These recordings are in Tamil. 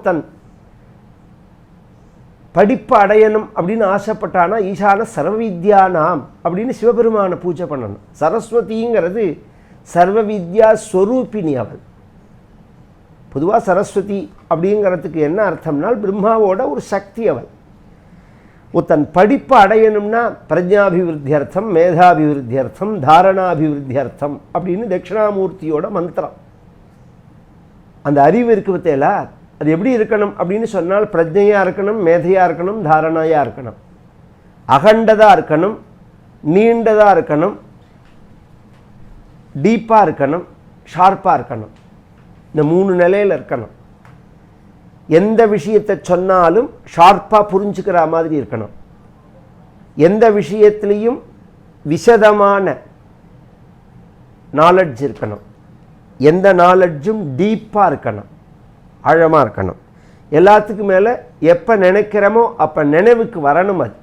ஒருத்தன் படிப்பு அடையணும் அப்படின்னு ஆசைப்பட்டானா ஈசான சர்வ வித்யா நாம் அப்படின்னு சிவபெருமானை பூஜை பண்ணணும். சரஸ்வதிங்கிறது சர்வ வித்யா ஸ்வரூபிணி அவள். பொதுவாக சரஸ்வதி அப்படிங்கிறதுக்கு என்ன அர்த்தம்னால் பிரம்மாவோட ஒரு சக்தி அவள். ஒருத்தன் படிப்பு அடையணும்னா பிரஜாபிவிருத்தி அர்த்தம் மேதாபிவிருத்தி அர்த்தம் தாரணாபிவிருத்தி அர்த்தம் அப்படின்னு தட்சிணாமூர்த்தியோட மந்திரம். அந்த அறிவு இருக்கு பத்தியில அது எப்படி இருக்கணும் அப்படின்னு சொன்னால் பிரஜையாக இருக்கணும் மேதையாக இருக்கணும் தாரணையாக இருக்கணும். அகண்டதாக இருக்கணும் நீண்டதாக இருக்கணும் டீப்பாக இருக்கணும் ஷார்ப்பாக இருக்கணும். இந்த மூணு நிலையில் இருக்கணும். எந்த விஷயத்தை சொன்னாலும் ஷார்ப்பாக புரிஞ்சுக்கிற மாதிரி இருக்கணும். எந்த விஷயத்துலேயும் விசதமான நாலெட்ஜ் இருக்கணும். எந்த நாலெட்ஜும் டீப்பாக இருக்கணும். ஆழமாக இருக்கணும். எல்லாத்துக்கும் மேலே எப்போ நினைக்கிறோமோ அப்போ நினைவுக்கு வரணும் அது.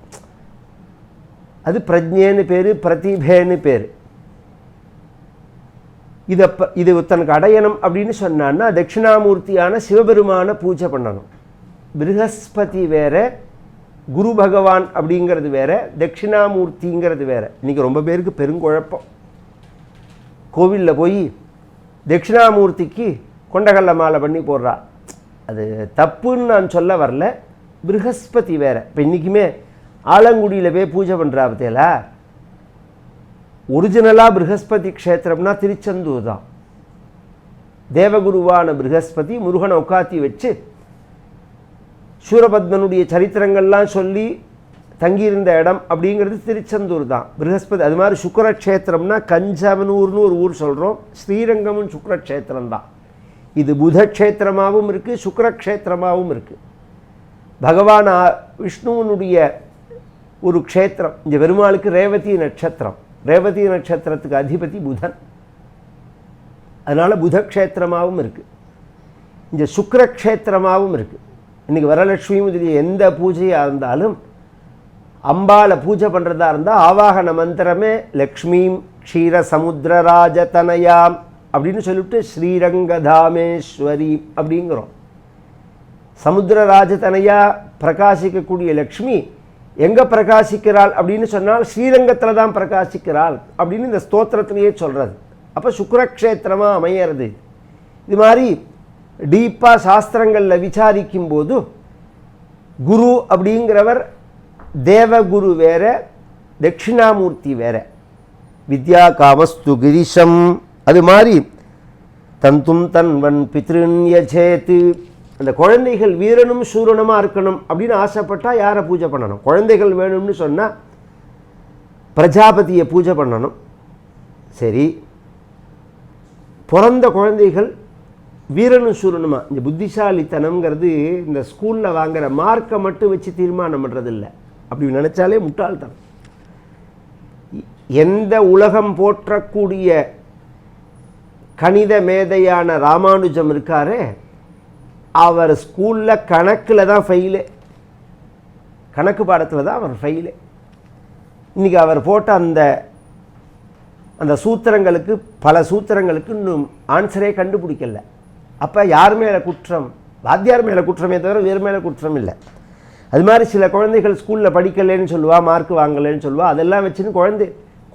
அது பிரஜேன்னு பேர் பிரதிபேன்னு பேர். இதை இது ஒருத்தனுக்கு அடையணும் அப்படின்னு சொன்னான்னா தட்சிணாமூர்த்தியான சிவபெருமானை பூஜை பண்ணணும். பிருகஸ்பதி வேற குரு பகவான் அப்படிங்கிறது வேற தட்சிணாமூர்த்திங்கிறது வேற. இன்னைக்கு ரொம்ப பேருக்கு பெருங்குழப்பம். கோவிலில் போய் தட்சிணாமூர்த்திக்கு கொண்டகல்ல மாலை பண்ணி போடுறா. அது தப்புன்னு நான் சொல்ல வரல. பிருகஸ்பதி வேற. இப்போ இன்றைக்குமே ஆலங்குடியில் போய் பூஜை பண்ணுறா பத்தியலா ஒரிஜினலாக பிருகஸ்பதி க்ஷேத்திரம்னா திருச்செந்தூர் தான். தேவகுருவான பிருகஸ்பதி முருகனை உட்காத்தி வச்சு சூரபத்மனுடைய சரித்திரங்கள்லாம் சொல்லி தங்கியிருந்த இடம் அப்படிங்கிறது திருச்செந்தூர் தான். பிருகஸ்பதி அது மாதிரி சுக்கரக்ஷேத்திரம்னா கஞ்சவனூர்னு ஒரு ஊர் சொல்கிறோம் ஸ்ரீரங்கமும் சுக்கரக்ஷேத்திரம் தான். இது புதக்ஷேத்திரமாகவும் இருக்குது சுக்கரக்ஷேத்திரமாகவும் இருக்குது பகவான் விஷ்ணுவனுடைய ஒரு க்ஷேத்திரம் இந்த பெருமாளுக்கு ரேவதி நட்சத்திரம். ரேவதி நட்சத்திரத்துக்கு அதிபதி புதன். அதனால் புதக்ஷேத்திரமாகவும் இருக்குது இந்த சுக்கரக்ஷேத்திரமாகவும் இருக்குது இன்றைக்கி வரலட்சுமி முதலிய எந்த பூஜையாக இருந்தாலும் அம்பாளை பூஜை பண்ணுறதா இருந்தால் ஆவாகன மந்திரமே லக்ஷ்மீம் க்ஷீர சமுத்திரராஜதனயாம் அப்படின்னு சொல்லிவிட்டு ஸ்ரீரங்கதாமேஸ்வரி அப்படிங்கிறோம். சமுத்திரராஜதனையா பிரகாசிக்கக்கூடிய லக்ஷ்மி எங்கே பிரகாசிக்கிறாள் அப்படின்னு சொன்னால் ஸ்ரீரங்கத்தில் தான் பிரகாசிக்கிறாள் அப்படின்னு இந்த ஸ்தோத்திரத்திலேயே சொல்கிறது அப்போ சுக்கரக்ஷேத்திரமாக அமையிறது. இது மாதிரி டீப்பாக சாஸ்திரங்களில் விசாரிக்கும் போது குரு அப்படிங்கிறவர் தேவகுரு வேற தட்சிணாமூர்த்தி வேற. வித்யா காமஸ்து கிரிஷம். அது மாதிரி தந்தும் தன்வன் பித்ருன்ய சேத்து அந்த குழந்தைகள் வீரனும் சூரனுமாக இருக்கணும் அப்படின்னு ஆசைப்பட்டால் யாரை பூஜை பண்ணணும்? குழந்தைகள் வேணும்னு சொன்னால் பிரஜாபதியை பூஜை பண்ணணும். சரி. பிறந்த குழந்தைகள் வீரனும் சூரனுமா? இந்த புத்திசாலித்தனம்ங்கிறது இந்த ஸ்கூலில் வாங்குற மார்க்கை மட்டும் வச்சு தீர்மானம் பண்ணுறதில்லை அப்படி நினச்சாலே முட்டாள்தான் எந்த உலகம் போற்றக்கூடிய கணித மேதையான ராமானுஜம் இருக்காரே அவர் ஸ்கூலில் கணக்கில் தான் ஃபெயிலு கணக்கு பாடத்தில் தான் அவர் ஃபெயிலு இன்றைக்கி அவர் போட்ட அந்த அந்த சூத்திரங்களுக்கு பல சூத்திரங்களுக்கு இன்னும் ஆன்சரே கண்டுபிடிக்கல. அப்போ யார் மேலே குற்றம்? வாத்தியார் மேலே குற்றமே தவிர வேறு மேலே குற்றம் இல்லை. அது மாதிரி சில குழந்தைகள் ஸ்கூலில் படிக்கலைன்னு சொல்லுவா மார்க் வாங்கலைன்னு சொல்லுவா அதெல்லாம் வச்சுன்னு குழந்தை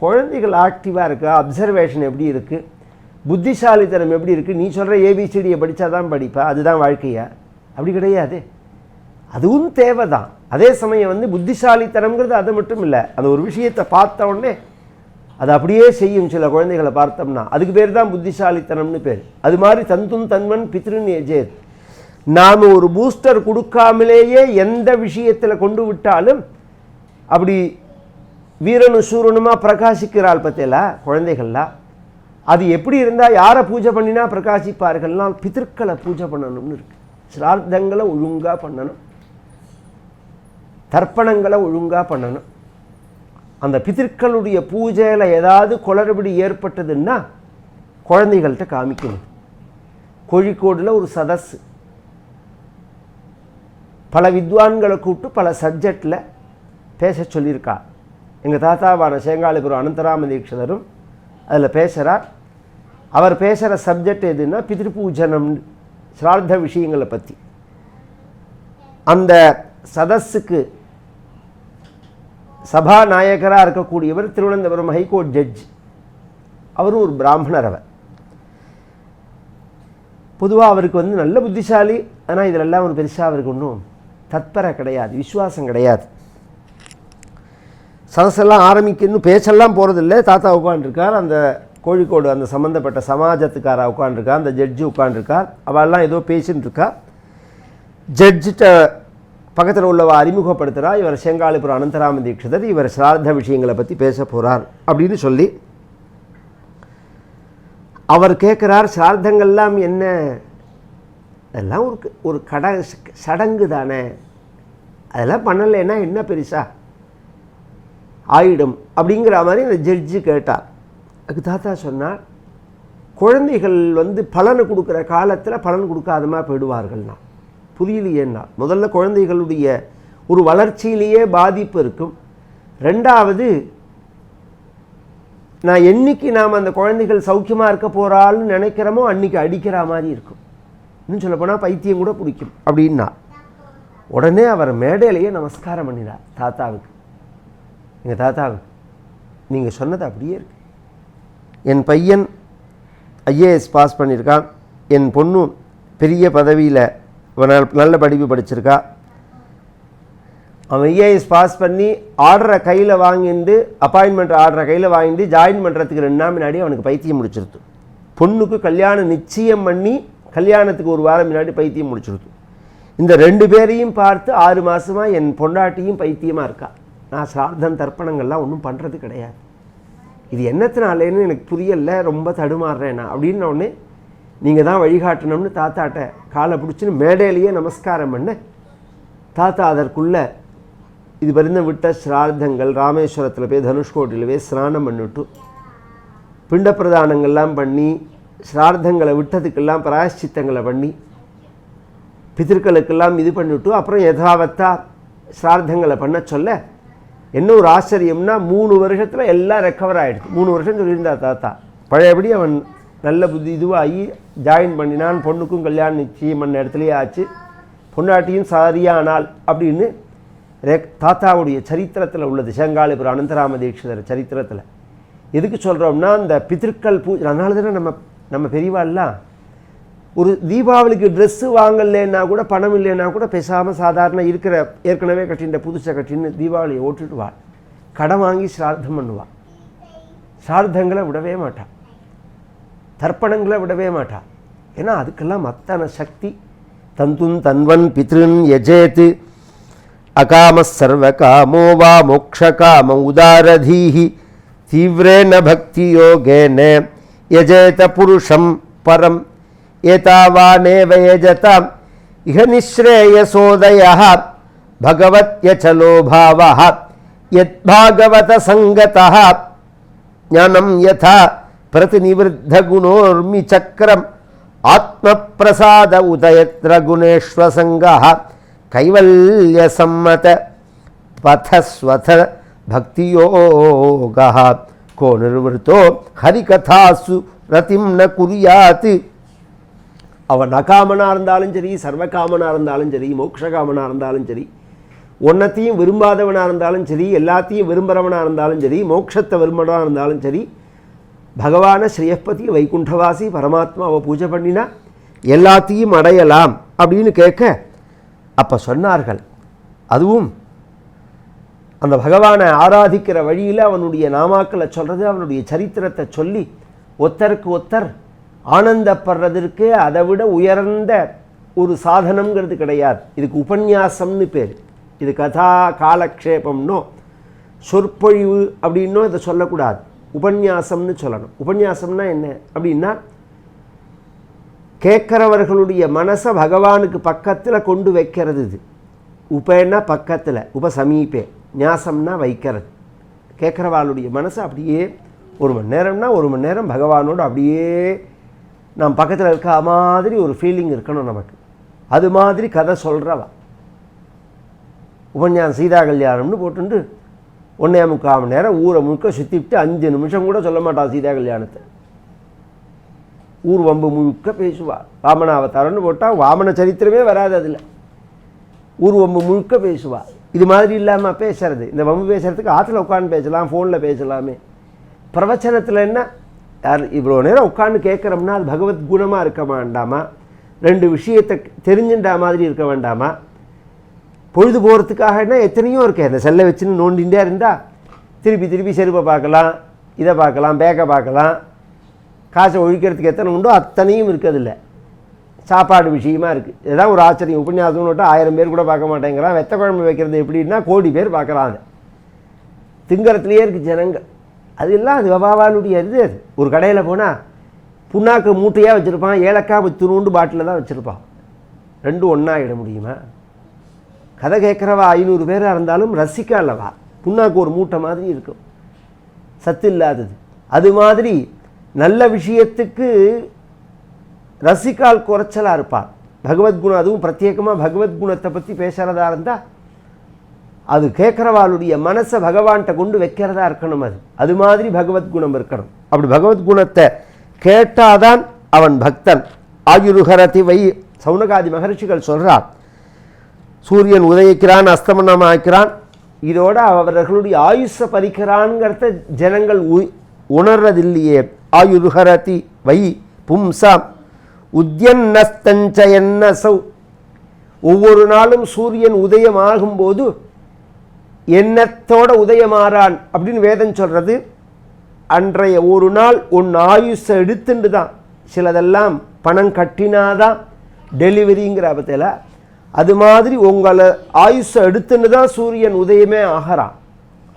குழந்தைகள் ஆக்டிவாக இருக்கா? அப்சர்வேஷன் எப்படி இருக்குது புத்திசாலித்தனம் எப்படி இருக்குது நீ சொல்கிற ஏபிசிடியை படித்தா தான் படிப்பா அதுதான் வாழ்க்கையா. அப்படி கிடையாது. அதுவும் தேவை தான் அதே சமயம் வந்து புத்திசாலித்தனம்ங்கிறது அது மட்டும் இல்லை அந்த ஒரு விஷயத்தை பார்த்த உடனே அது அப்படியே செய்யும் சில குழந்தைகளை பார்த்தோம்னா அதுக்கு பேர் தான் புத்திசாலித்தனம்னு பேர். அது மாதிரி தந்தும் தன்மன் பித்ருன் எஜேத். நாம் ஒரு பூஸ்டர் கொடுக்காமலேயே எந்த விஷயத்தில் கொண்டு விட்டாலும் அப்படி வீரனு சூரனுமாக பிரகாசிக்கிறாள் பத்தியலா குழந்தைகள்லாம். அது எப்படி இருந்தால் யாரை பூஜை பண்ணினா பிரகாசிப்பார்கள்லாம் பித்திருக்களை பூஜை பண்ணணும்னு இருக்கு. சிரார்த்தங்களை ஒழுங்காக பண்ணணும். தர்ப்பணங்களை ஒழுங்காக பண்ணணும். அந்த பித்திருக்களுடைய பூஜையில் ஏதாவது குளறுபடி ஏற்பட்டதுன்னா குழந்தைகள்கிட்ட காமிக்கணும். கோழிக்கோடில் ஒரு சதஸ் பல வித்வான்களை கூப்பிட்டு பல சப்ஜெக்டில் பேச சொல்லியிருக்கா. எங்கள் தாத்தாவான சேங்காலிபுரம் அனந்தராம தீட்சிதரும் அதில் பேசுகிறார். அவர் பேசுகிற சப்ஜெக்ட் எதுன்னா பிதிருப்பூஜனம் சிரார்த்த விஷயங்களை பற்றி அந்த சதஸுக்கு சபாநாயகராக இருக்கக்கூடியவர் திருவனந்தபுரம் ஹைகோர்ட் ஜட்ஜ் அவரும் ஒரு பிராமணர் அவர். பொதுவாக அவருக்கு வந்து நல்ல புத்திசாலி ஆனால் இதிலெல்லாம் ஒரு பெருசாக அவருக்கு ஒன்றும் தத்பர கிடையாது விசுவாசம் கிடையாது. சதஸெல்லாம் ஆரம்பிக்க பேச்செல்லாம் போகிறதில்ல தாத்தா உட்காந்துருக்கார் அந்த கோழிக்கோடு அந்த சம்மந்தப்பட்ட சமாஜத்துக்காரா உட்காந்துருக்கா அந்த ஜட்ஜு உட்காந்துருக்கார் அவெல்லாம் ஏதோ பேசின்னு இருக்கா ஜட்ஜிட்ட பக்கத்தில் உள்ளவ அறிமுகப்படுத்துகிறா இவர் செங்காலிபுரம் அனந்தராம தீட்சிதர். இவர் சிரார்த்த விஷயங்களை பற்றி பேச போகிறார் அப்படின்னு சொல்லி அவர் கேட்குறார் சிரார்த்தங்கள்லாம் என்ன? அதெல்லாம் ஒரு ஒரு கட சடங்கு தானே. அதெல்லாம் பண்ணலைன்னா என்ன பெருசா? ஆயிடும் அப்படிங்கிற மாதிரி அந்த ஜட்ஜு கேட்டார். அதுக்கு தாத்தா சொன்னார் குழந்தைகள் வந்து பலனை கொடுக்குற காலத்தில் பலன் கொடுக்காதமா போயிடுவார்கள்னா. புரியலையேன்னா முதல்ல குழந்தைகளுடைய ஒரு வளர்ச்சியிலேயே பாதிப்பு இருக்கும். ரெண்டாவது நான் என்னைக்கு நாம் அந்த குழந்தைகள் சௌக்கியமாக இருக்க போகிறாள்னு நினைக்கிறோமோ அன்றைக்கி அடிக்கிற மாதிரி இருக்கும். இன்னும் சொல்லப்போனால் பைத்தியம் கூட பிடிக்கும் அப்படின்னா உடனே அவர் மேடையிலேயே நமஸ்காரம் பண்ணினார் தாத்தாவுக்கு. எங்கள் தாத்தா நீங்கள் சொன்னது அப்படியே இருக்கு. என் பையன் ஐஏஎஸ் பாஸ் பண்ணியிருக்கான். என் பொண்ணும் பெரிய பதவியில் நல்ல படிப்பு படிச்சிருக்கா. அவன் ஐஏஎஸ் பாஸ் பண்ணி ஆர்டரை கையில் வாங்கிட்டு அப்பாயின்மெண்ட் ஆர்டரை கையில் வாங்கிட்டு ஜாயின் பண்ணுறதுக்கு ரெண்டு நாள் முன்னாடி அவனுக்கு பைத்தியம் முடிச்சிருது பொண்ணுக்கு கல்யாணம் நிச்சயம் பண்ணி கல்யாணத்துக்கு ஒரு வாரம் முன்னாடி பைத்தியம் முடிச்சிருது இந்த ரெண்டு பேரையும் பார்த்து ஆறு மாதமாக என் பொண்டாட்டியும் பைத்தியமாக இருக்கா. நான் சார்த்தம் தர்ப்பணங்கள்லாம் ஒன்றும் பண்ணுறது கிடையாது. இது என்னத்தினாலேன்னு எனக்கு புரியல ரொம்ப தடுமாறுறேன் நான். அப்படின்ன உடனே நீங்கள் தான் வழிகாட்டணும்னு தாத்தாட்ட காலை பிடிச்சின்னு மேடையிலேயே நமஸ்காரம் பண்ண தாத்தா அதற்குள்ளே இது பரிந்த விட்ட ஸ்ரார்த்தங்கள் ராமேஸ்வரத்தில் போய் தனுஷ்கோட்டியில் போய் ஸ்நானம் பண்ணிவிட்டு பிண்ட பிரதானங்கள்லாம் பண்ணி ஸ்ரார்த்தங்களை விட்டதுக்கெல்லாம் பிராயஷ்சித்தங்களை பண்ணி பித்திருக்களுக்கெல்லாம் இது பண்ணிவிட்டு அப்புறம் யதாவத்தா ஸ்ரார்த்தங்களை பண்ண சொல்ல என்ன ஒரு ஆச்சரியம்னா மூணு வருஷத்தில் எல்லாம் ரெக்கவர் ஆகிடுது மூணு வருஷம் சொல்லியிருந்தா தாத்தா. பழையபடி அவன் நல்ல புத்தி இதுவாகி ஜாயின் பண்ணினான் பொண்ணுக்கும் கல்யாணம் நிச்சயம் பண்ண இடத்துலையே ஆச்சு. பொண்டாட்டியும் சரியானால் அப்படின்னு ரெக் தாத்தாவுடைய சரித்திரத்தில் உள்ளது. செங்காலிபுரம் அனந்தராம தீட்சிதர் சரித்திரத்தில். எதுக்கு சொல்கிறோம்னா இந்த பித்திருக்கள் பூ அதனால தானே நம்ம நம்ம பெரியவாள்லாம் ஒரு தீபாவளிக்கு ட்ரெஸ்ஸு வாங்கலைன்னா கூட பணம் இல்லைன்னா கூட பேசாமல் சாதாரண இருக்கிற ஏற்கனவே கட்டின புதுசை கட்டின்னு தீபாவளியை ஓட்டுடுவாள் கடன் வாங்கி சிரார்த்தம் பண்ணுவாள் சிரார்த்தங்களை விடவே மாட்டாள் தர்ப்பணங்களை விடவே மாட்டாள் ஏன்னா அதுக்கெல்லாம் அத்தனை சக்தி. தந்துன் தன்வன் பித்ருன் யஜேத் அகாம சர்வ காமோ வா மோக்ஷ காம உதாரதீஹி. தீவிரேன பக்தி யோகேன யஜேத புருஷம் பரம். ఏతావామేవ యజత ఇహ నిశ్రేయసోదయ భగవత్యచలో భావ యద్భాగవత సంగత జ్ఞానం యథ యథా ప్రతినివృద్ధగుణోర్మిచక్రం ఆత్మప్రసాద ఉదయత్ర గుణేష్సంగ కైవల్య సమ్మత పథస్వథ భక్తియోగ కో నిర్వృతో హరికథాసు రతిం న కురయాత్ அவன் நகாமனாக இருந்தாலும் சரி சர்வகாமனாக இருந்தாலும் சரி மோட்சகாமனாக இருந்தாலும் சரி ஒன்னத்தையும் விரும்பாதவனாக இருந்தாலும் சரி எல்லாத்தையும் விரும்புகிறவனாக இருந்தாலும் சரி மோட்சத்தை விரும்புகிறவனாக இருந்தாலும் சரி பகவானை ஸ்ரீயப்பதி வைகுண்டவாசி பரமாத்மாவை பூஜை பண்ணினா எல்லாத்தையும் அடையலாம் அப்படின்னு கேட்க அப்போ சொன்னார்கள். அதுவும் அந்த பகவானை ஆராதிக்கிற வழியில் அவனுடைய நாமாக்களை சொல்கிறது அவனுடைய சரித்திரத்தை சொல்லி ஒத்தருக்கு ஒத்தர் ஆனந்தப்படுறதற்கு அதை விட உயர்ந்த ஒரு சாதனம்ங்கிறது கிடையாது. இதுக்கு உபன்யாசம்னு பேர். இது கதா காலக்ஷேபம்னோ சொற்பொழிவு அப்படின்னோ இதை சொல்லக்கூடாது. உபன்யாசம்னு சொல்லணும். உபன்யாசம்னா என்ன? அப்படின்னா கேட்குறவர்களுடைய மனசை பகவானுக்கு பக்கத்தில் கொண்டு வைக்கிறது இது. உபன்னா பக்கத்தில் உபசமீபே ஞாசம்னா வைக்கிறது. கேட்குறவாளுடைய மனசை அப்படியே ஒரு மணி நேரம்னா ஒரு மணி நேரம் பகவானோடு அப்படியே நாம் பக்கத்தில் இருக்க மாதிரி ஒரு ஃபீலிங் இருக்கணும் நமக்கு. அது மாதிரி கதை சொல்கிறவா உபன்யாசம் சீதா கல்யாணம்னு போட்டுண்டு. ஒன்றே முக்கால் மணி நேரம் ஊரை முழுக்க சுற்றிட்டு அஞ்சு நிமிஷம் கூட சொல்ல மாட்டாள் சீதா கல்யாணத்தை. ஊர் வம்பு முழுக்க பேசுவாள் வாமன அவதாரம்னு போட்டால் வாமன சரித்திரமே வராது அதில். ஊர் வம்பு முழுக்க பேசுவாள் இது மாதிரி இல்லாமல் பேசுறது. இந்த வம்பு பேசுகிறதுக்கு ஆற்றுல உட்காந்து பேசலாம் ஃபோனில் பேசலாமே. பிரவச்சனத்தில் என்ன? யார் இவ்வளோ நேரம் உட்காந்து கேட்குறோம்னா அது பகவத் குணமாக இருக்க வேண்டாமா? ரெண்டு விஷயத்தை தெரிஞ்சுட்டா மாதிரி இருக்க வேண்டாமா? பொழுது போகிறதுக்காகனா எத்தனையோ இருக்கே இந்த செல்லை வச்சுன்னு நோண்டிகிட்டே இருந்தால் திருப்பி திருப்பி செருப்பை பார்க்கலாம் இதை பார்க்கலாம் பேக்கை பார்க்கலாம். காசை ஒழிக்கிறதுக்கு எத்தனை உண்டோ அத்தனையும் இருக்கிறதில்ல. சாப்பாடு விஷயமா இருக்குது இதுதான் ஒரு ஆச்சரியம். உபன்யாசம்னு விட்டால் ஆயிரம் பேர் கூட பார்க்க மாட்டேங்கிறான். வெத்த குழம்பு வைக்கிறது எப்படின்னா கோடி பேர் பார்க்குறாங்க திங்கரத்துலேயே இருக்குது ஜனங்கள். அதெல்லாம் அது வபாவாலுடைய இது அது. ஒரு கடையில் போனால் புண்ணாக்கு மூட்டையாக வச்சுருப்பான் ஏலக்காய் துணுண்டு பாட்டில் தான் வச்சுருப்பான். ரெண்டும் ஒன்றாகிட முடியுமா? கதை கேட்குறவா ஐநூறு பேராக இருந்தாலும் ரசிக்கா அல்லவா? புண்ணாக்கு ஒரு மூட்டை மாதிரி இருக்கும். சத்து இல்லாதது. அது மாதிரி நல்ல விஷயத்துக்கு ரசிக்கால் குறைச்சலாக இருப்பார் பகவத்குணம் அதுவும் பிரத்யேகமாக பகவத்குணத்தை பற்றி பேசுகிறதா இருந்தால் அது கேட்குறவாளுடைய மனசை பகவான்கிட்ட கொண்டு வைக்கிறதா இருக்கணும் அது. அது மாதிரி பகவத்குணம் இருக்கணும். அப்படி பகவத்குணத்தை கேட்டாதான் அவன் பக்தன். ஆயுருகரதி வை சவுனகாதி மகர்ஷிகள் சொல்கிறார் சூரியன் உதயிக்கிறான் அஸ்தமனம் ஆக்கிறான் இதோட அவர்களுடைய ஆயுஷ பறிக்கிறான்ங்கிறத ஜனங்கள் உ- உணர்றதில்லையே. ஆயுருகரதி வை பும்சாம் உத்யன்னஸ்தஞ்சயன்னசௌ. ஒவ்வொரு நாளும் சூரியன் உதயமாகும்போது எண்ணத்தோட உதயமாறான் அப்படின்னு வேதம் சொல்கிறது அன்றைய ஒரு நாள் உன் ஆயுஷை எடுத்துட்டு தான். சிலதெல்லாம் பணம் கட்டினாதான் டெலிவரிங்கிற அபத்தில். அது மாதிரி உங்களை ஆயுஷை எடுத்துன்னு தான் சூரியன் உதயமே ஆகிறான்.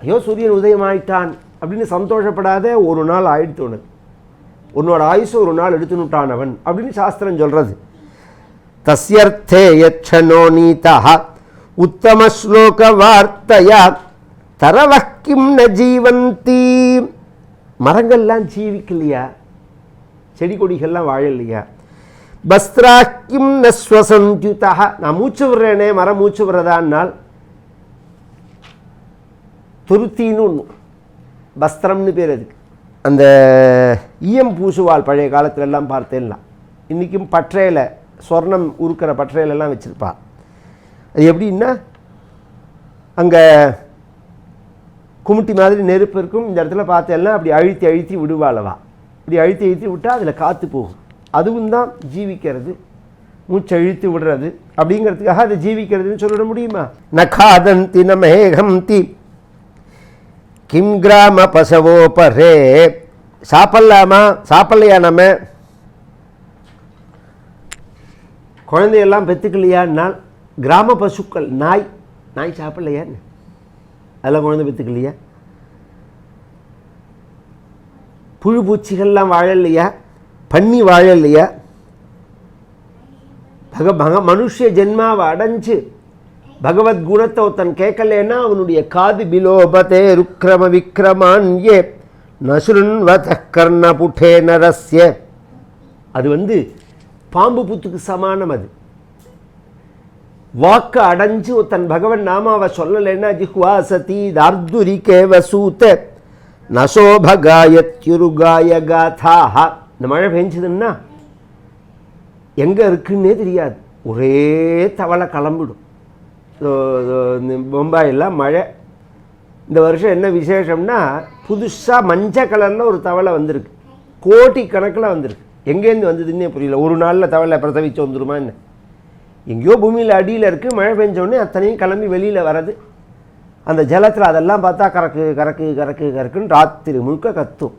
ஐயோ சூரியன் உதயம் ஆயிட்டான் அப்படின்னு சந்தோஷப்படாத ஒரு நாள் ஆயிடுத்து உனக்கு. உன்னோட ஆயுஷை ஒரு நாள் எடுத்துனுட்டான் அவன் அப்படின்னு சாஸ்திரம் சொல்கிறது தஸ்யர்த்தே யட்சணோ நீதா உத்தம ஸ்லோக கிம் ந ஜீவந்தி. மரங்கள்லாம் ஜீவிக்கலையா? செடி கொடிகள்லாம் வாழலையா பஸ்திராக்கிம் ந ஸ்வசந்தியுதா நான் மூச்சு விடுறேனே மரம் மூச்சு விடுறதான்னால். துருத்தின்னு ஒன்று பஸ்திரம்னு பேர் அதுக்கு. அந்த ஈயம் பூசுவாள் பழைய காலத்துல எல்லாம் பார்த்தேன்லாம். இன்றைக்கும் பற்றையில் சொர்ணம் உருக்கிற பற்றையிலெல்லாம் வச்சுருப்பா அது எப்படின்னா அங்கே குமிட்டி மாதிரி நெருப்பு இருக்கும். இந்த இடத்துல பார்த்தேன்னா அப்படி அழுத்தி அழுத்தி விடுவாளவா. இப்படி அழுத்தி அழுத்தி விட்டால் அதில் காற்று போகும். அதுவும் தான் ஜீவிக்கிறது. மூச்சு அழுத்தி விடுறது. அப்படிங்கிறதுக்காக அதை ஜீவிக்கிறதுன்னு சொல்லிட முடியுமா? நகாதந்தி நமேகந்தி கிம் கிராம பசவோ பரே. சாப்பிடலாமா? சாப்பிடலையா நம்ம? குழந்தையெல்லாம் பெற்றுக்கலையான்னால் கிராம பசுக்கள் நாய். நாய் சாப்பிடலையான்னு அதெல்லாம் குழந்தை பெற்றுக்கலையா புழு பூச்சிகள்லாம் வாழலையா? பன்னி வாழலையா? பக பக மனுஷ ஜென்மாவை அடைஞ்சு பகவத் குணத்தை ஒருத்தன் கேட்கலன்னா அவனுடைய காது பிலோபதே ருக்ரம விக்ரமான்யே. நசுருன்வத கர்ண புட்டே நரஸ்ய. அது வந்து பாம்பு புத்துக்கு சமானம் அது. வாக்கு அடைஞ்சு தன் பகவன் நாமாவை சொல்லலைன்னா ஜிஹ்வா சதி தார்துரி கேவசூத்த நசோபகாயத்யுருகாய காதாஹா. இந்த மழை பெஞ்சதுன்னா எங்கே இருக்குன்னே தெரியாது. ஒரே தவளை கிளம்பிடும். இதோ, இந்த மழை. இந்த வருஷம் என்ன விசேஷம்னா புதுசாக மஞ்சள் கலரில் ஒரு தவளை வந்திருக்கு. கோடி கணக்கில் வந்திருக்கு. எங்கேருந்து வந்ததுன்னே புரியல. ஒரு நாளில் தவளை பிரசவிச்சு வந்துருமா என்ன? எங்கேயோ பூமியில் அடியில் இருக்குது மழை பெஞ்சோடனே அத்தனையும் கிளம்பி வெளியில் வரது அந்த ஜலத்தில் அதெல்லாம் பார்த்தா கறக்கு கறக்கு கறக்கு கறக்குன்னு ராத்திரி முழுக்க கத்தும்.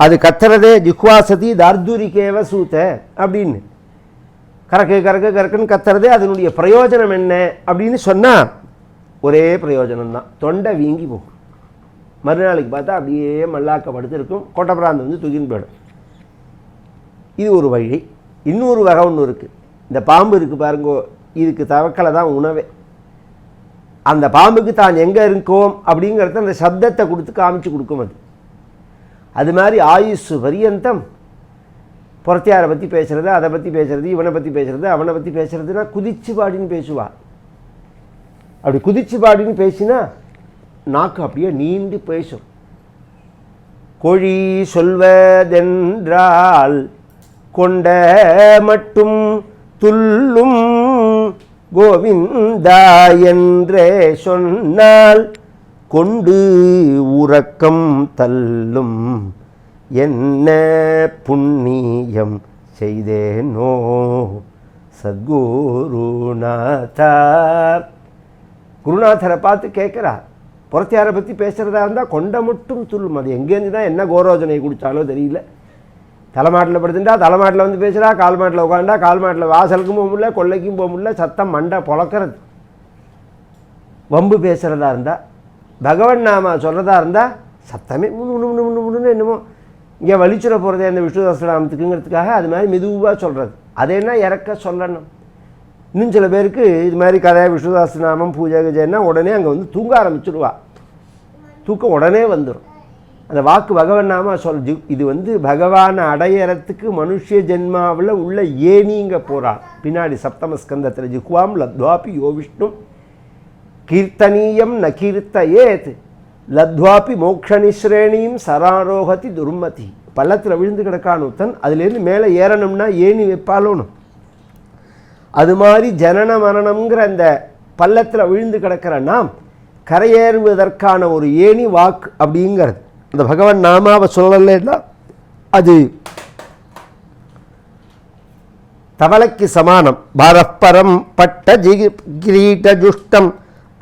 அது கத்துறதே ஜிக்வாசதி தார்துரிகேவ சூத்த அப்படின்னு. கறக்கு கறக்கு கறக்குன்னு கத்துறதே அதனுடைய பிரயோஜனம் என்ன அப்படின்னு சொன்னால் ஒரே பிரயோஜனம் தான் தொண்டை வீங்கி போகும். மறுநாளைக்கு பார்த்தா அப்படியே மல்லாக்கப்படுத்து இருக்கும் கொட்டப்பிராந்து வந்து தூக்கின்னு போயிடும். இது ஒரு வழி. இன்னொரு வகை ஒன்று இருக்குது இந்த பாம்பு இருக்குது பாருங்கோ இதுக்கு தவக்கலை தான் உணவே. அந்த பாம்புக்கு தான் எங்கே இருக்கோம் அப்படிங்கிறத அந்த சப்தத்தை கொடுத்து காமிச்சு கொடுக்கும் அது. அது மாதிரி ஆயுஷு பரியந்தம். புறத்தியாரை பற்றி பேசுறது அதை பற்றி பேசுறது இவனை பற்றி பேசுறது அவனை பற்றி பேசுறதுன்னா குதிச்சு பாடின்னு பேசுவாள் அப்படி குதிச்சு பாடின்னு பேசினா நாக்கு அப்படியே நீண்டு பேசும். கொழி சொல்வதென்றால் கொண்ட மட்டும் துள்ளும் கோவிந்தா என்றே சொன்னால் கொண்டு உறக்கம் தள்ளும் என்ன புண்ணியம் செய்தேனோ? சத்குருநாதா குருநாதரை பார்த்து கேட்குறா புறத்தியாரை பற்றி பேசுகிறதா இருந்தால் கொண்ட மட்டும் துள்ளும். அது எங்கேருந்து தான் என்ன கோரோஜனை குடித்தாலோ தெரியல. தலைமாட்டில் படுத்துட்டா தலைமாட்டில் வந்து பேசுகிறா கால் மாட்டில் உட்காண்டா கால் மாட்டில் வாசலுக்கும் போக முடியல கொள்ளைக்கும் போக முடியல சத்தம் மண்டை பொழக்கிறது. வம்பு பேசுகிறதா இருந்தால் பகவன் நாம சொல்கிறதா இருந்தால் சத்தமே முன்னு முன்னு முன்னு முன்னு என்னமோ இங்கே வலிச்சுட போகிறதே அந்த விஷ்ணு அது மாதிரி மெதுவாக சொல்கிறது அது என்ன இறக்க சொல்லணும்? இன்னும் சில பேருக்கு இது மாதிரி கதை விஷ்ணுதாஸ் நாமம் பூஜை கஜைன்னா உடனே அங்கே வந்து தூங்க ஆரம்பிச்சிடுவா தூக்கம் உடனே வந்துடும் அந்த வாக்கு பகவன் நாம சொல் ஜி- இது வந்து பகவானை அடையறத்துக்கு மனுஷ ஜென்மாவில் உள்ள ஏனிங்க போகிறாள் பின்னாடி சப்தமஸ்கந்தத்தில் ஜிஹ்வாம் லத்வாபி யோ விஷ்ணு கீர்த்தனீயம் ந கீர்த்தயேத் லத்வாபி மோக்ஷனிஸ்ரேணியும் சராரோகதி துர்மதி. பள்ளத்தில் விழுந்து கிடக்கான் ஒருத்தன் அதுலேருந்து மேலே ஏறணும்னா ஏணி வைப்பாலோனும் அது மாதிரி ஜனன மரணம்ங்கிற அந்த பள்ளத்தில் விழுந்து கிடக்கிற நாம் கரையேறுவதற்கான ஒரு ஏணி வாக்கு அப்படிங்கிறது. அந்த பகவான் நாமாவை சொல்லலைன்னா அது தவளைக்கு சமானம். பாரப்பரம் பட்ட ஜி கிரீடஜுஷ்டம்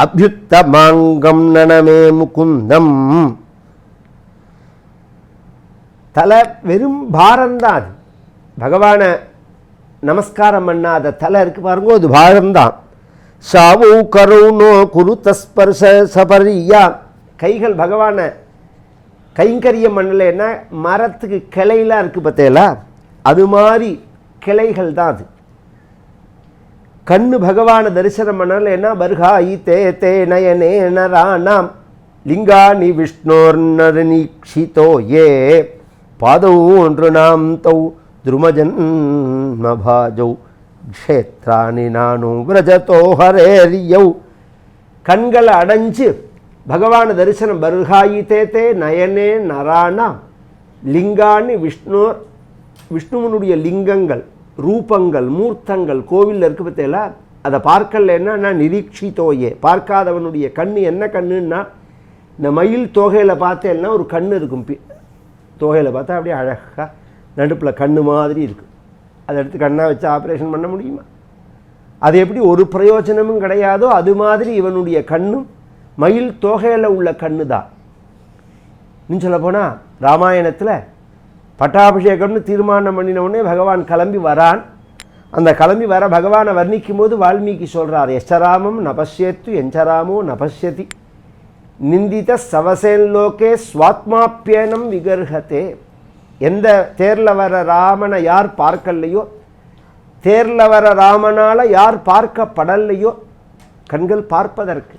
அபியுத்த மாங்கம் நனமே முகுந்தம். தலை வெறும் பாரம்தான். அது பகவானை நமஸ்காரம் பண்ணாத தலை இருக்கு பாருங்க அது பாரம்தான். சாவு கருணோ குரு தஸ்பர்ஷ சபரியா. கைகள் பகவானை கைங்கரிய மண்ணில் என்ன? மரத்துக்கு கிளையெல்லாம் இருக்குது பார்த்தீங்களா? அது மாதிரி கிளைகள் தான் அது. கண்ணு பகவான தரிசனம் பண்ணலைன்னா வருகாயி தே தே நயனே நராணாம் லிங்காணி விஷ்ணோர்நரநீக்ஷிதோ ஏ. பாதௌ ஒன்று நாம் தௌ. துருமஜன்மபாஜௌ. க்ஷேத்ராணி நானும் விரஜதோ ஹரேரியௌ. கண்களை அடைஞ்சு பகவான தரிசனம் பர்காயி தேத்தே நயனே நராணா. லிங்கான்னு விஷ்ணு விஷ்ணுவனுடைய லிங்கங்கள் ரூபங்கள் மூர்த்தங்கள் கோவிலில் இருக்கு பார்த்தீங்களா அதை பார்க்கலன்னா நான் நிரீட்சித்தோயே பார்க்காதவனுடைய கண் என்ன கண்ணுன்னா இந்த மயில் தோகையில் பார்த்தேன்னா ஒரு கண் இருக்கும். பி தோகையில் பார்த்தா அப்படியே அழகாக நடுப்பில் கண்ணு மாதிரி இருக்கும் அதை எடுத்து கண்ணாக வச்சு ஆப்ரேஷன் பண்ண முடியுமா? அது எப்படி ஒரு பிரயோஜனமும் கிடையாதோ அது மாதிரி இவனுடைய கண்ணும் மயில் தோகையில் உள்ள கண்ணு தான் இன்னும் சொல்ல போனால் ராமாயணத்தில் பட்டாபிஷேகம்னு தீர்மானம் பண்ணின உடனே பகவான் கிளம்பி வரான். அந்த கிளம்பி வர பகவானை வர்ணிக்கும் போது வால்மீகி சொல்கிறார் எச்சராமம் நபஷ்யத்து எஞ்சராமோ நபஷ்யதி. நிந்தித சவசேன் லோகே விகர்ஹதே. விகர்ஹத்தே எந்த தேரில் வர ராமனை யார் பார்க்கலையோ தேரில் வர ராமனால் யார் பார்க்கப்படலையோ கண்கள் பார்ப்பதற்கு.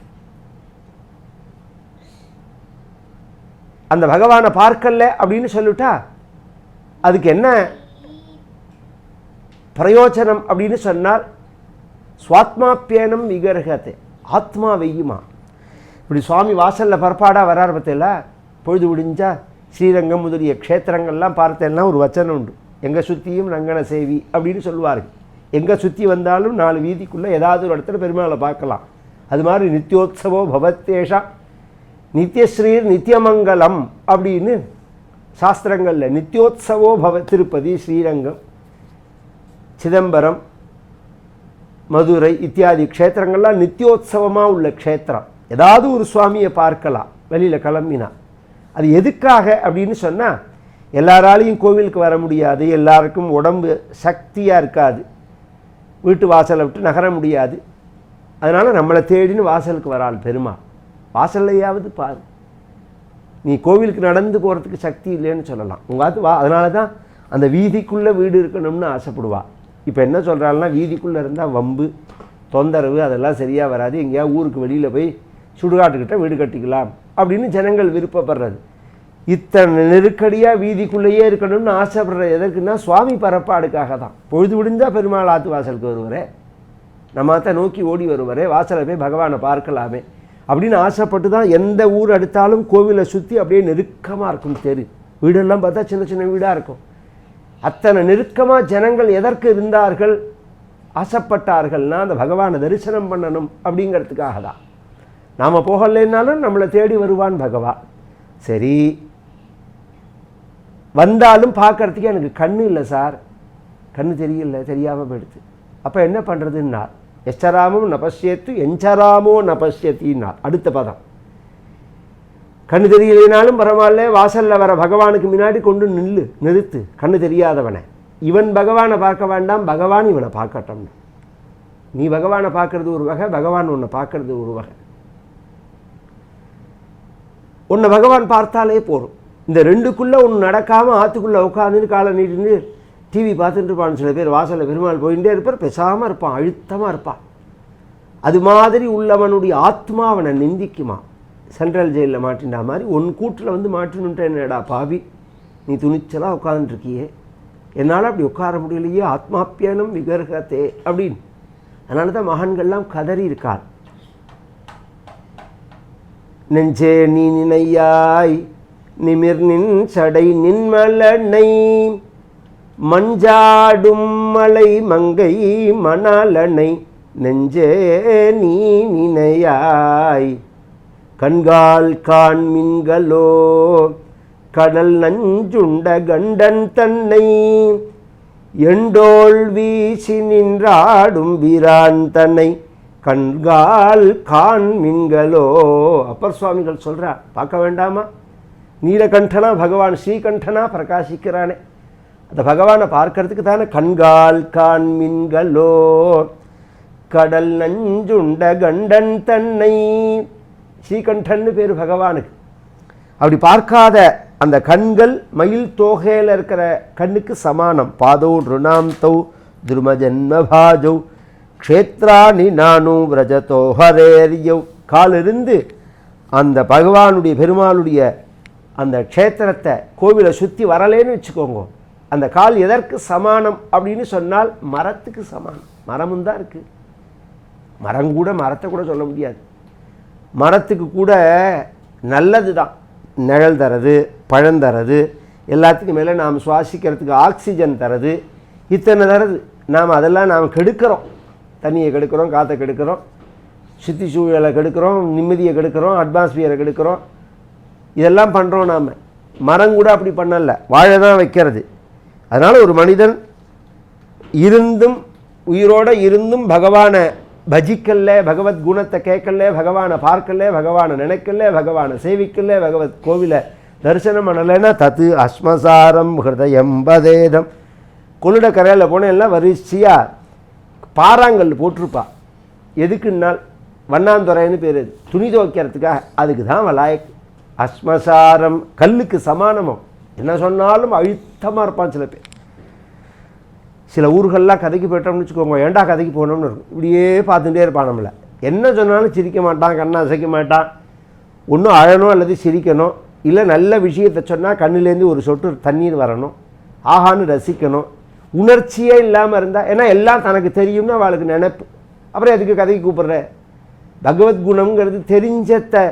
அந்த பகவானை பார்க்கல அப்படின்னு சொல்லிட்டா அதுக்கு என்ன பிரயோஜனம் அப்படின்னு சொன்னால் சுவாத்மாப்பியனம் விகர்கத்தை ஆத்மா வெய்யுமா? இப்படி சுவாமி வாசலில் பரப்பாடாக வரார் பார்த்தீங்களா பொழுது விடிஞ்சா ஸ்ரீரங்கம் முதலிய க்ஷேத்திரங்கள்லாம் பார்த்தேன்னா ஒரு வச்சனம் உண்டு. எங்கே சுற்றியும் ரங்கன சேவி அப்படின்னு சொல்லுவார்கள். எங்கே சுற்றி வந்தாலும் நாலு வீதிக்குள்ளே ஏதாவது ஒரு இடத்துல பெருமாளை பார்க்கலாம். அது மாதிரி நித்தியோத்சவோ பவத்தேஷா நித்யஸ்ரீர் நித்யமங்கலம் அப்படின்னு சாஸ்திரங்களில் நித்யோத்சவோ பவ திருப்பதி ஸ்ரீரங்கம் சிதம்பரம் மதுரை இத்தியாதி க்ஷேத்திரங்கள்லாம் நித்யோத்சவமாக உள்ள க்ஷேத்திரம். ஏதாவது ஒரு சுவாமியை பார்க்கலாம் வெளியில் கிளம்பினா. அது எதுக்காக அப்படின்னு சொன்னால் எல்லாராலையும் கோவிலுக்கு வர முடியாது எல்லாருக்கும் உடம்பு சக்தியாக இருக்காது. வீட்டு வாசலை விட்டு நகர முடியாது. அதனால் நம்மளை தேடின்னு வாசலுக்கு வராள் பெருமாள். வாசல்லையாவது பாரு நீ கோவிலுக்கு நடந்து போகிறதுக்கு சக்தி இல்லைன்னு சொல்லலாம். உங்காத்து வா அதனால தான் அந்த வீதிக்குள்ளே வீடு இருக்கணும்னு ஆசைப்படுவா. இப்போ என்ன சொல்கிறாள்னா வீதிக்குள்ளே இருந்தால் வம்பு தொந்தரவு அதெல்லாம் சரியாக வராது. எங்கேயாவது ஊருக்கு வெளியில் போய் சுடுகாட்டுக்கிட்ட வீடு கட்டிக்கலாம் அப்படின்னு ஜனங்கள் விருப்பப்படுறது. இத்தனை நெருக்கடியாக வீதிக்குள்ளேயே இருக்கணும்னு ஆசைப்படுற எதற்குன்னா சுவாமி பரப்பாடுக்காக தான் பொழுது விடிஞ்சால் பெருமாள் ஆத்து வாசலுக்கு வருவரே. நம்மத்தை நோக்கி ஓடி வருவரே. வாசலை போய் பகவானை பார்க்கலாமே. அப்படின்னு ஆசைப்பட்டு தான் எந்த ஊர் எடுத்தாலும் கோவிலை சுற்றி அப்படியே நெருக்கமாக இருக்கும் தெரு. வீடெல்லாம் பார்த்தா சின்ன சின்ன வீடாக இருக்கும். அத்தனை நெருக்கமாக ஜனங்கள் எதற்கு இருந்தார்கள்? ஆசைப்பட்டார்கள்னா அந்த பகவானை தரிசனம் பண்ணணும் அப்படிங்கிறதுக்காக தான். நாம் போகலைன்னாலும் நம்மளை தேடி வருவான் பகவான். சரி. வந்தாலும் பார்க்குறதுக்கே எனக்கு கண்ணு இல்லை சார். கண்ணு தெரியல தெரியாமல் போயிடுது. அப்போ என்ன பண்ணுறதுன்னா எச்சராமும் நபசியத்து எஞ்சராமோ நபசியத்தின்னார் அடுத்த பதம். கண்ணு தெரியலைனாலும் பரவாயில்ல வாசலில் வர பகவானுக்கு முன்னாடி கொண்டு நில்லு நிறுத்து கண்ணு தெரியாதவனை. இவன் பகவானை பார்க்க வேண்டாம் பகவான் இவனை பார்க்கட்டும். நீ பகவானை பார்க்கறது ஒரு வகை பகவான் உன்னை பார்க்கறது ஒரு வகை. உன்னை பகவான் பார்த்தாலே போதும். இந்த ரெண்டுக்குள்ளே ஒன்று நடக்காமல் ஆற்றுக்குள்ளே உட்காந்துன்னு காலை நீட்டின்னு டிவி பார்த்துட்டு இருப்பான் சில பேர் வாசலில் பெருமாள் போயிட்டே இருப்பார் பேசாமல் இருப்பான் அழுத்தமாக இருப்பான். அது மாதிரி உள்ளவனுடைய ஆத்மா அவனை நிந்திக்குமா? சென்ட்ரல் ஜெயிலில் மாட்டின்ற மாதிரி உன் கூட்டில் வந்து மாட்டினுட்ட என்னடா பாவி? நீ துணிச்சலாக உட்காந்துருக்கியே என்னால் அப்படி உட்கார முடியலையே ஆத்மாப்பியனும் விகர்கத்தே அப்படின்னு. அதனால தான் மகான்கள்லாம் கதறி இருக்கார் நெஞ்சே நீ நினையாய் நிமிர் நின் சடை நின்மலனை. மஞ்சாடும் மலை மங்கை மணாலனை நெஞ்சே நீ நினையாய். கண்கால் காண்மின்களோ கடல் நஞ்சுண்ட கண்டன் தன்னை. எண்டோள் வீசி நின்றாடும் வீரான் தன்னை. கண்கால் காண்மின்களோ அப்பர் சுவாமிகள் சொல்கிறார் பார்க்க வேண்டாமா? நீலகண்டனா பகவான் ஸ்ரீகண்டனா பிரகாசிக்கிறானே. அந்த பகவானை பார்க்கறதுக்கு தானே கண்கால் காண்மின்களோ? கடல் நஞ்சுண்ட கண்டன் தன்னை. ஸ்ரீகண்டன்னு பேர் பகவானுக்கு. அப்படி பார்க்காத அந்த கண்கள் மயில் தோகையில் இருக்கிற கண்ணுக்கு சமானம். பாதோ ருணாம் தௌ துரும ஜன்மபாஜௌ க்ஷேத்ராணி நானும் விரஜதோ ஹரேரியவ் காலிருந்து அந்த பகவானுடைய பெருமாளுடைய அந்த க்ஷேத்திரத்தை கோவிலை சுற்றி வரலேன்னு வச்சுக்கோங்க. அந்த கால் எதற்கு சமானம் அப்படின்னு சொன்னால் மரத்துக்கு சமானம். மரமும் தான் இருக்குது மரம் கூட மரத்தை கூட சொல்ல முடியாது. மரத்துக்கு கூட நல்லது தான். நிழல் தரது பழம் தரது எல்லாத்துக்கும் மேலே நாம் சுவாசிக்கிறதுக்கு ஆக்சிஜன் தரது இத்தனை தரது. நாம் அதெல்லாம் நாம் கெடுக்கிறோம். தண்ணியை கெடுக்கிறோம் காற்றை கெடுக்கிறோம் சுற்றி சூழலை கெடுக்கிறோம் நிம்மதியை கெடுக்கிறோம் அட்மாஸ்பியரை கெடுக்கிறோம். இதெல்லாம் பண்ணுறோம் நாம். மரம் கூட அப்படி பண்ணலை. வாழை தான் வைக்கிறது. அதனால் ஒரு மனிதன் இருந்தும் உயிரோட இருந்தும் பகவானை பஜிக்கல்ல பகவத் குணத்தை கேட்கல பகவானை பார்க்கல பகவானை நினைக்கல பகவானை சேவிக்கல பகவத் கோவிலை தரிசனம் பண்ணலைன்னா தத்து அஸ்மசாரம் ஹிருதயம் பதேதம். கொள்ளிட கரையில் போன எல்லாம் வரிசையாக பாறாங்கல் போட்டிருப்பா. எதுக்குன்னால் வண்ணாந்துறைன்னு பேர் துணி துவைக்கிறதுக்காக. அதுக்கு தான் வலாயக் அஸ்மசாரம். கல்லுக்கு சமானமும். என்ன சொன்னாலும் அழுத்தமாக இருப்பான் சில பேர். சில ஊர்களெலாம் கதைக்கு போயிட்டோம்னு வச்சுக்கோங்க ஏன்டா கதைக்கு போகணும்னு இருக்கும். இப்படியே பார்த்துட்டே இருப்பான் நம்மளை. என்ன சொன்னாலும் சிரிக்க மாட்டான் கண்ணை அசைக்க மாட்டான். ஒன்றும் அழணும் அல்லது சிரிக்கணும். இல்லை நல்ல விஷயத்தை சொன்னால் கண்ணுலேருந்து ஒரு சொட்டு தண்ணீர் வரணும். ஆஹான்னு ரசிக்கணும். உணர்ச்சியே இல்லாமல் இருந்தால் ஏன்னா எல்லாம் தனக்கு தெரியும்னு அவளுக்கு நினைப்பு. அப்புறம் எதுக்கு கதைக்கு கூப்பிட்ற? பகவத் குணம்ங்கிறது தெரிஞ்சத்தை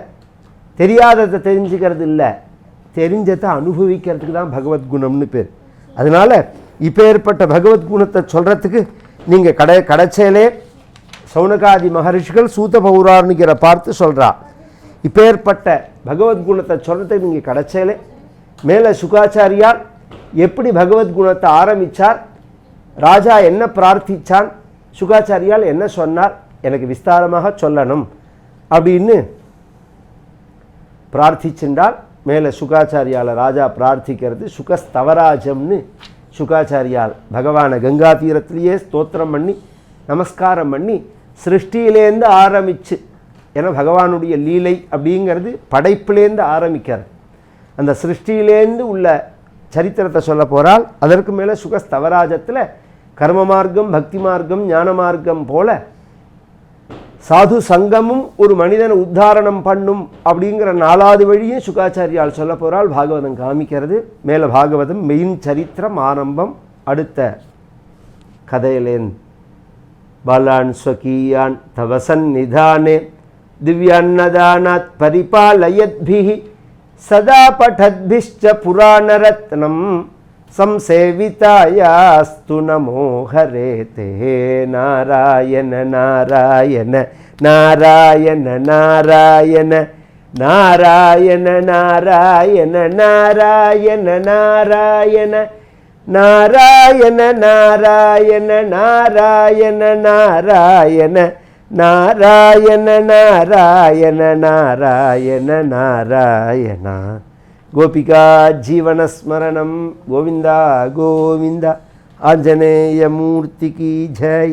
தெரியாததை தெரிஞ்சுக்கிறது இல்லை தெரிஞ்சதை அனுபவிக்கிறதுக்கு தான் பகவத்குணம்னு பேர். அதனால இப்போ ஏற்பட்ட பகவத் குணத்தை சொல்கிறதுக்கு நீங்கள் கடை கடைச்சேலே சௌனகாதி மகரிஷிகள் சூத பௌரார்னுங்கிற பார்த்து சொல்கிறா இப்போ ஏற்பட்ட பகவத்குணத்தை சொல்கிறதுக்கு நீங்கள் கடைச்சேலே. மேலே சுகாச்சாரியார் எப்படி பகவத்குணத்தை ஆரம்பித்தார் ராஜா என்ன பிரார்த்தித்தான் சுகாச்சாரியால் என்ன சொன்னார்? எனக்கு விஸ்தாரமாக சொல்லணும். அப்படின்னு பிரார்த்திச்சென்றால் மேலே சுகாச்சாரியால் ராஜா பிரார்த்திக்கிறது சுகஸ்தவராஜம்னு சுகாச்சாரியால் பகவானை கங்கா தீரத்திலேயே ஸ்தோத்திரம் பண்ணி நமஸ்காரம் பண்ணி சிருஷ்டியிலேருந்து ஆரம்பிச்சு ஏன்னா பகவானுடைய லீலை அப்படிங்கிறது படைப்பிலேருந்து ஆரம்பிக்கிறது. அந்த சிருஷ்டியிலேருந்து உள்ள சரித்திரத்தை சொல்ல போகிறால் அதற்கு மேலே சுகஸ்தவராஜத்தில் கர்ம மார்க்கம் பக்தி மார்க்கம் ஞான மார்க்கம் போல் சாது சங்கமும் ஒரு மனிதனை உத்தாரணம் பண்ணும் அப்படிங்கிற நாலாவது வழியும் சுகாச்சாரியால் சொல்ல போகிறால் பாகவதம் காமிக்கிறது. மேலே பாகவதம் மெயின் சரித்திரம் ஆரம்பம். அடுத்த கதையிலேன். பலான் ஸ்வகீயான் தவசன் நிதானே. திவ்யான்னதானாத் பரிபாலயத்பிஹி. சதா படத்பிஷ்ட புராணரத்னம். संसेवितायास्तु नमो हरे ते नारायण नारायण नारायण नारायण नारायण नारायण नारायण नारायण नारायण नारायण नारायण नारायण नारायण नारायण नारायण नारायण గోపికా జీవనస్మరణం గోవింద గోవింద. ఆంజనేయమూర్తికి జై.